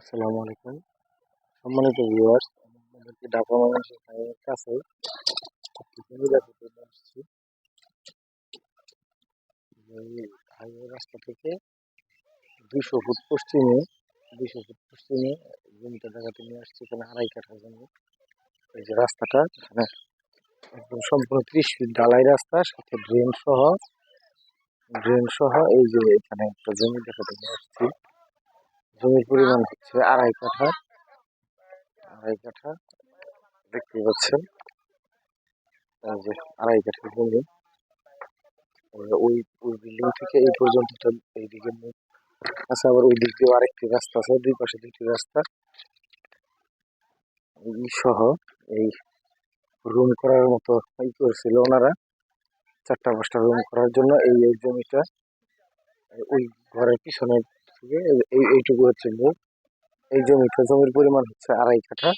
আসসালামু আলাইকুম। সম্মানিত ভিউয়ার্স আমাদেরকে ঢাকা মানুষের কাছে আসছি। হাইওয়ে রাস্তা থেকে দুইশো ফুট পশ্চিমে, দুইশো ফুট পশ্চিমে জমিটা দেখাতে নিয়ে আসছি, এখানে আড়াই কাঠা জমি। এই যে রাস্তাটা, এখানে একদম সম্পূর্ণ ত্রিশ ফিট ঢালাই রাস্তা, সাথে ড্রেন সহ ড্রেন সহ এই যে এখানে একটা জমি দেখাতে নিয়ে আসছি। জমির পরিমাণ হচ্ছে আড়াই কাঠা। আড়াই কাঠা দেখতে পাচ্ছেন। যে আড়াই কাঠা জমি ওই ওই বিল্ডিং থেকে এই পর্যন্ত এইদিকে মুখ আছে আবার ওই দিক দিয়ে আরেকটি রাস্তা আছে দুই পাশে দুইটি রাস্তা। এই সহ এই রুম করার মতো ই করেছিল ওনারা। চারটা পাঁচটা রুম করার জন্য এই এই জমিটা ওই ঘরের পিছনের থেকে এই এইটুকু হচ্ছে মুখ এই জমিটা, জমির পরিমাণ হচ্ছে আড়াই কাঠা।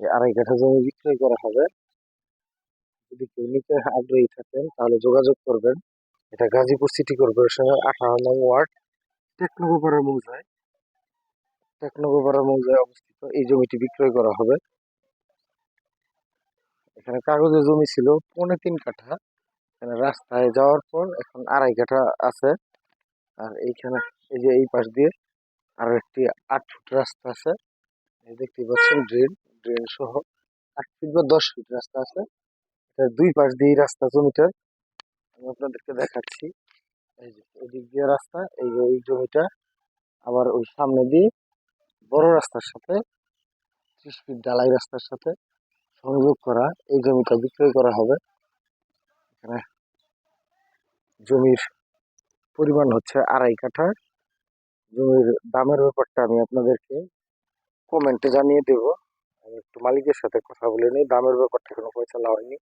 এই আড়াই কাঠা জমি বিক্রয় করা হবে। যদি কেউ নিতে আগ্রহী থাকেন, তাহলে যোগাযোগ করবেন। এটা গাজীপুর সিটি কর্পোরেশনের আঠারো নং ওয়ার্ড টেকনোগোপাড়া মৌজায়। টেকনোগোপাড়া মৌজায় অবস্থিত এই জমিটি বিক্রয় করা হবে। এখানে কাগজের জমি ছিল পৌনে তিন কাঠা। এখানে রাস্তায় যাওয়ার পর এখন আড়াই কাঠা আছে। আর এইখানে এই যে এই পাশ দিয়ে আরও একটি আট ফুট রাস্তা আছে। এই দেখতে পাচ্ছেন ড্রেন ড্রেন সহ আট ফিট বা দশ ফিট রাস্তা আছে। এটার দুই পাশ দিয়ে রাস্তা জমিটার। আমি আপনাদেরকে দেখাচ্ছি। এই যে এদিক দিয়ে রাস্তা, এই যে এই জমিটা। আবার ওই সামনে দিয়ে বড় রাস্তার সাথে ত্রিশ ফিট ডালাই রাস্তার সাথে সংযোগ করা, এই জমিটা বিক্রয় করা হবে। এখানে জমির পরিমাণ হচ্ছে আড়াই কাঠা। জমির দামের ব্যাপারটা আমি আপনাদেরকে কমেন্টে জানিয়ে দেব। আমি একটু মালিকের সাথে কথা বলে নিই। দামের ব্যাপারটা কোনো ফয়সালা হয়নি।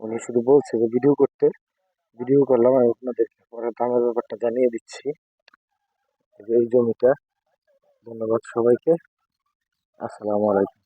উনি শুধু বলছে যে ভিডিও করতে। ভিডিও করলাম, আমি আপনাদেরকে পরে দামের ব্যাপারটা জানিয়ে দিচ্ছি। এই জমিটা। ধন্যবাদ সবাইকে। আসসালামু আলাইকুম।